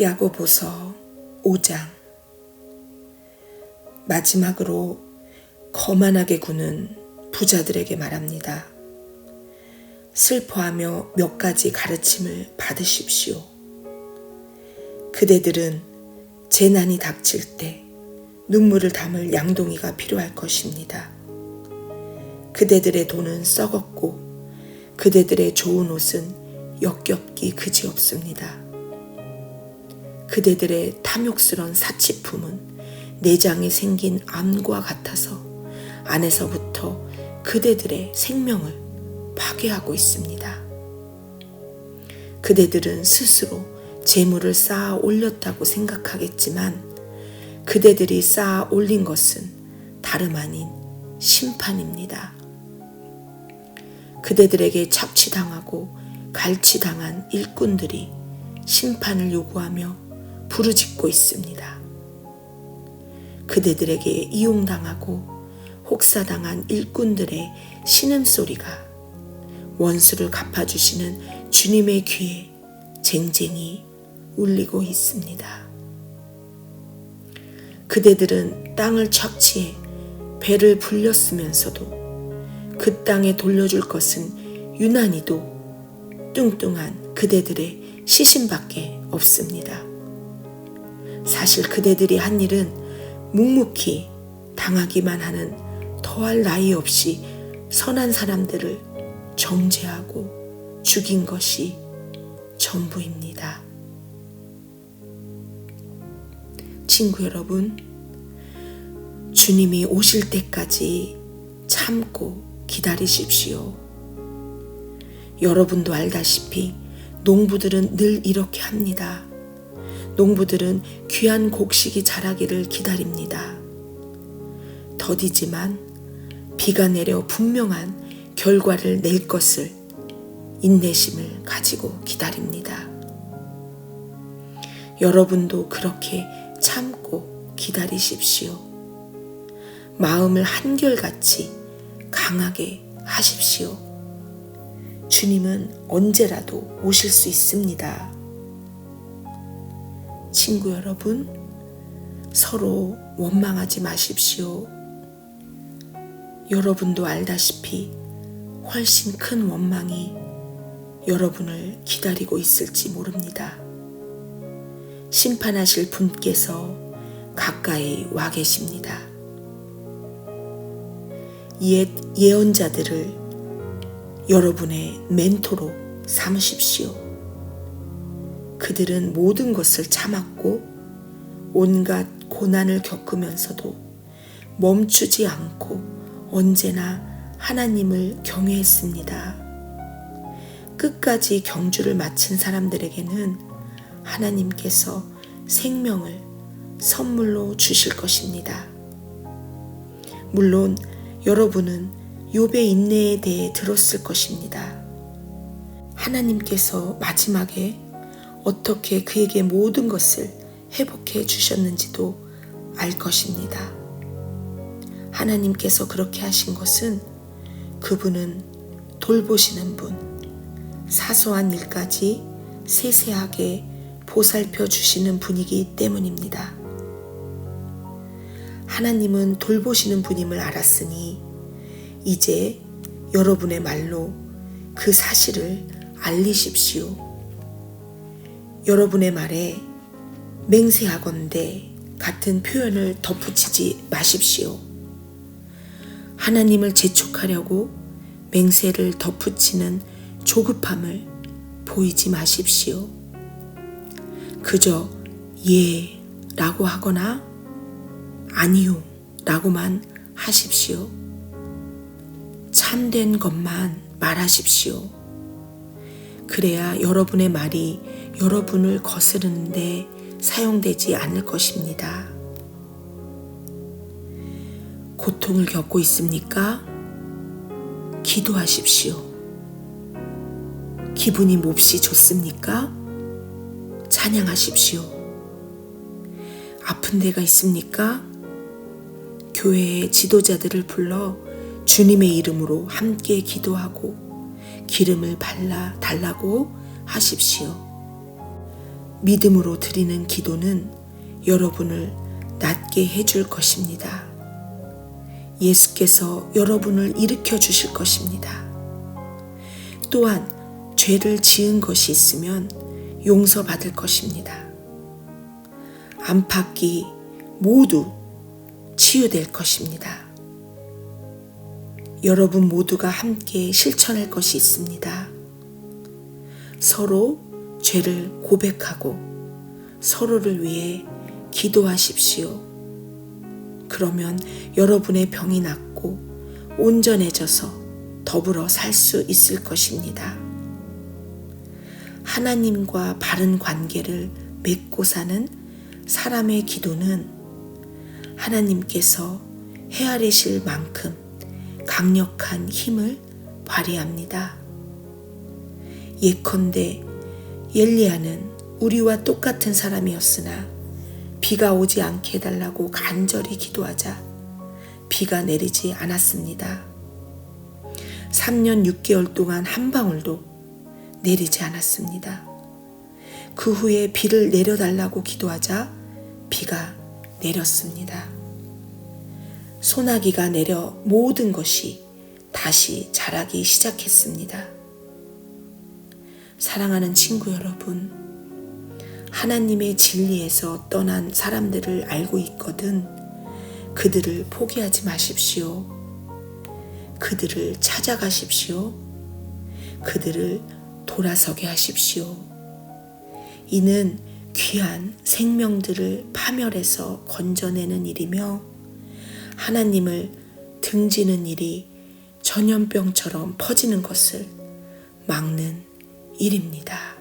야고보서 5장 마지막으로 거만하게 구는 부자들에게 말합니다. 슬퍼하며 몇 가지 가르침을 받으십시오. 그대들은 재난이 닥칠 때 눈물을 담을 양동이가 필요할 것입니다. 그대들의 돈은 썩었고 그대들의 좋은 옷은 역겹기 그지없습니다. 그대들의 탐욕스런 사치품은 내장에 생긴 암과 같아서 안에서부터 그대들의 생명을 파괴하고 있습니다. 그대들은 스스로 재물을 쌓아 올렸다고 생각하겠지만 그대들이 쌓아 올린 것은 다름 아닌 심판입니다. 그대들에게 착취당하고 갈취당한 일꾼들이 심판을 요구하며 부르짖고 있습니다. 그대들에게 이용당하고 혹사당한 일꾼들의 신음소리가 원수를 갚아주시는 주님의 귀에 쟁쟁이 울리고 있습니다. 그대들은 땅을 착취해 배를 불렸으면서도 그 땅에 돌려줄 것은 유난히도 뚱뚱한 그대들의 시신밖에 없습니다. 사실 그대들이 한 일은 묵묵히 당하기만 하는 더할 나위 없이 선한 사람들을 정죄하고 죽인 것이 전부입니다. 친구 여러분, 주님이 오실 때까지 참고 기다리십시오. 여러분도 알다시피 농부들은 늘 이렇게 합니다. 농부들은 귀한 곡식이 자라기를 기다립니다. 더디지만 비가 내려 분명한 결과를 낼 것을 인내심을 가지고 기다립니다. 여러분도 그렇게 참고 기다리십시오. 마음을 한결같이 강하게 하십시오. 주님은 언제라도 오실 수 있습니다. 친구 여러분, 서로 원망하지 마십시오. 여러분도 알다시피 훨씬 큰 원망이 여러분을 기다리고 있을지 모릅니다. 심판하실 분께서 가까이 와 계십니다. 옛 예언자들을 여러분의 멘토로 삼으십시오. 그들은 모든 것을 참았고 온갖 고난을 겪으면서도 멈추지 않고 언제나 하나님을 경외했습니다. 끝까지 경주를 마친 사람들에게는 하나님께서 생명을 선물로 주실 것입니다. 물론 여러분은 욥의 인내에 대해 들었을 것입니다. 하나님께서 마지막에 어떻게 그에게 모든 것을 회복해 주셨는지도 알 것입니다. 하나님께서 그렇게 하신 것은 그분은 돌보시는 분, 사소한 일까지 세세하게 보살펴 주시는 분이기 때문입니다. 하나님은 돌보시는 분임을 알았으니 이제 여러분의 말로 그 사실을 알리십시오. 여러분의 말에 맹세하건대 같은 표현을 덧붙이지 마십시오. 하나님을 재촉하려고 맹세를 덧붙이는 조급함을 보이지 마십시오. 그저 예 라고 하거나 아니요 라고만 하십시오. 참된 것만 말하십시오. 그래야 여러분의 말이 여러분을 거스르는데 사용되지 않을 것입니다. 고통을 겪고 있습니까? 기도하십시오. 기분이 몹시 좋습니까? 찬양하십시오. 아픈 데가 있습니까? 교회의 지도자들을 불러 주님의 이름으로 함께 기도하고 기름을 발라 달라고 하십시오. 믿음으로 드리는 기도는 여러분을 낫게 해줄 것입니다. 예수께서 여러분을 일으켜 주실 것입니다. 또한 죄를 지은 것이 있으면 용서받을 것입니다. 안팎이 모두 치유될 것입니다. 여러분 모두가 함께 실천할 것이 있습니다. 서로 죄를 고백하고 서로를 위해 기도하십시오. 그러면 여러분의 병이 낫고 온전해져서 더불어 살 수 있을 것입니다. 하나님과 바른 관계를 맺고 사는 사람의 기도는 하나님께서 헤아리실 만큼 강력한 힘을 발휘합니다. 예컨대 엘리야는 우리와 똑같은 사람이었으나 비가 오지 않게 해달라고 간절히 기도하자 비가 내리지 않았습니다. 3년 6개월 동안 한 방울도 내리지 않았습니다. 그 후에 비를 내려달라고 기도하자 비가 내렸습니다. 소나기가 내려 모든 것이 다시 자라기 시작했습니다. 사랑하는 친구 여러분, 하나님의 진리에서 떠난 사람들을 알고 있거든 그들을 포기하지 마십시오. 그들을 찾아가십시오. 그들을 돌아서게 하십시오. 이는 귀한 생명들을 파멸해서 건져내는 일이며 하나님을 등지는 일이 전염병처럼 퍼지는 것을 막는 일입니다.